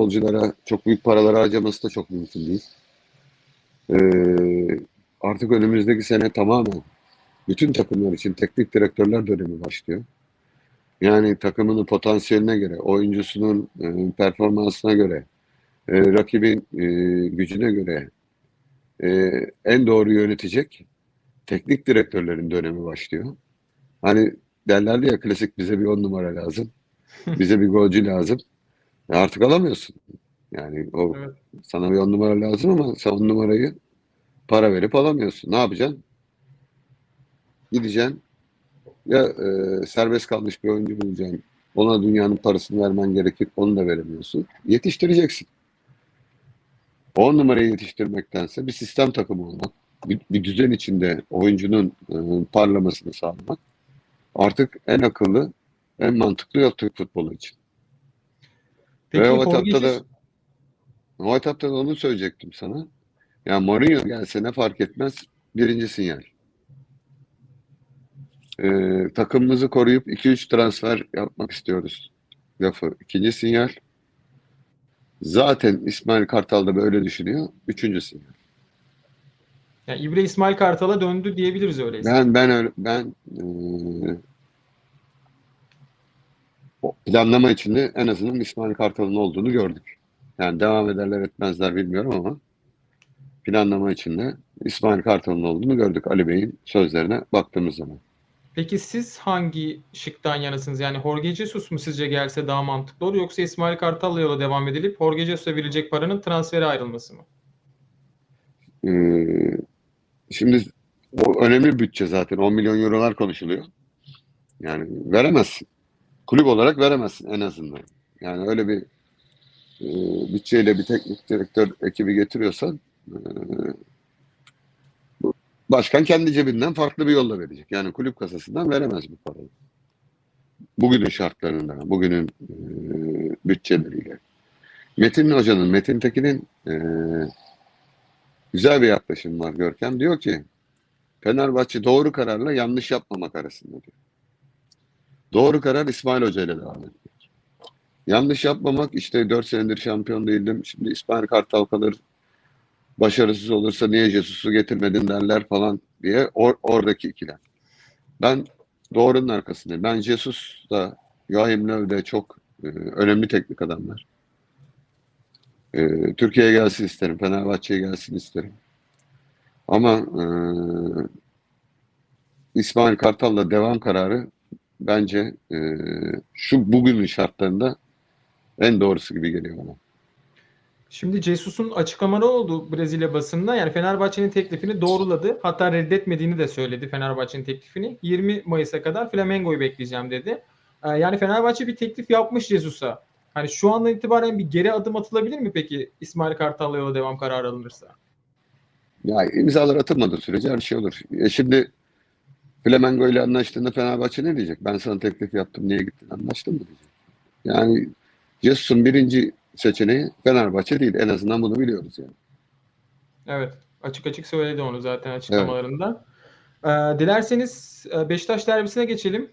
futbolculara çok büyük paralar harcaması da çok mümkün değil. Ee, artık önümüzdeki sene tamamen bütün takımlar için teknik direktörler dönemi başlıyor. Yani takımının potansiyeline göre, oyuncusunun e, performansına göre, e, rakibin e, gücüne göre e, en doğru yönetecek teknik direktörlerin dönemi başlıyor. Hani derlerdi ya klasik bize bir on numara lazım. Bize bir golcü lazım. E artık alamıyorsun. Yani o Evet. sana bir on numara lazım ama sen on numarayı para verip alamıyorsun. Ne yapacaksın? Gideceksin ya e, serbest kalmış bir oyuncu bulacaksın. Ona dünyanın parasını vermen gerekir. Onu da veremiyorsun. Yetiştireceksin. On numarayı yetiştirmektense bir sistem takımı olmak, bir, bir düzen içinde oyuncunun e, parlamasını sağlamak artık en akıllı, en mantıklı yol Türk futbolu için. Peki Ve o etapta da o etapta da onu söyleyecektim sana. Ya Mourinho gelse ne fark etmez birinci sinyal. Ee, takımımızı koruyup 2-3 transfer yapmak istiyoruz. Lafı ikinci sinyal. Zaten İsmail Kartal da böyle düşünüyor. Üçüncü sinyal. yani İbre İsmail Kartal'a döndü diyebiliriz öyleyse. Ben ben öyle- ben o planlama içinde en azından İsmail Kartal'ın olduğunu gördük. Yani devam ederler etmezler bilmiyorum ama planlama içinde İsmail Kartal'ın olduğunu gördük Ali Bey'in sözlerine baktığımız zaman. Peki siz hangi şıktan yanasınız? Yani Jorge Jesus mu sizce gelse daha mantıklı olur yoksa İsmail Kartal'la yola devam edilip Jorge Jesus'a verilecek paranın transfere ayrılması mı? Eee, şimdi o önemli bütçe zaten. 10 milyon eurolar konuşuluyor. Yani veremezsin. Kulüp olarak veremezsin en azından. Yani öyle bir eee, bütçeyle bir teknik direktör ekibi getiriyorsan bu başkan kendi cebinden farklı bir yolla verecek. Yani kulüp kasasından veremez bu parayı. Bugünün şartlarında, bugünün eee, bütçeleriyle. Metin Hoca'nın, Metin Tekin'in eee, güzel bir yaklaşım var Görkem. Diyor ki Fenerbahçe doğru kararla yanlış yapmamak arasında diyor. Doğru karar İsmail Hoca ile devam etmek. Yanlış yapmamak işte 4 senedir şampiyon değildim. Şimdi İsmail Kartal kalır. Başarısız olursa niye Jesus'u getirmedin derler falan diye or- oradaki ikilem. Ben doğrunun arkasındayım. Ben Jesus da Joachim Löw de çok e, önemli teknik adamlar. E, Türkiye'ye gelsin isterim. Fenerbahçe'ye gelsin isterim. Ama e, İsmail Kartal'la devam kararı bence e, şu bugünün şartlarında en doğrusu gibi geliyor bana. Şimdi Jesus'un açıklamaları oldu Brezilya basında. Yani Fenerbahçe'nin teklifini doğruladı. Hatta reddetmediğini de söyledi Fenerbahçe'nin teklifini. 20 Mayıs'a kadar Flamengo'yu bekleyeceğim dedi. Ee, Yani Fenerbahçe bir teklif yapmış Jesus'a. Hani şu andan itibaren bir geri adım atılabilir mi peki İsmail Kartal'la yola devam kararı alınırsa? Ya imzalar atılmadığı sürece her şey olur. E şimdi Flamengo ile anlaştığında Fenerbahçe ne diyecek? Ben sana teklif yaptım niye gittin anlaştın mı diyecek. Yani Jesus'un birinci seçeneği Fenerbahçe değil. En azından bunu biliyoruz yani. Evet. Açık açık söyledi onu zaten açıklamalarında. Ee, dilerseniz e, Beşiktaş derbisine geçelim.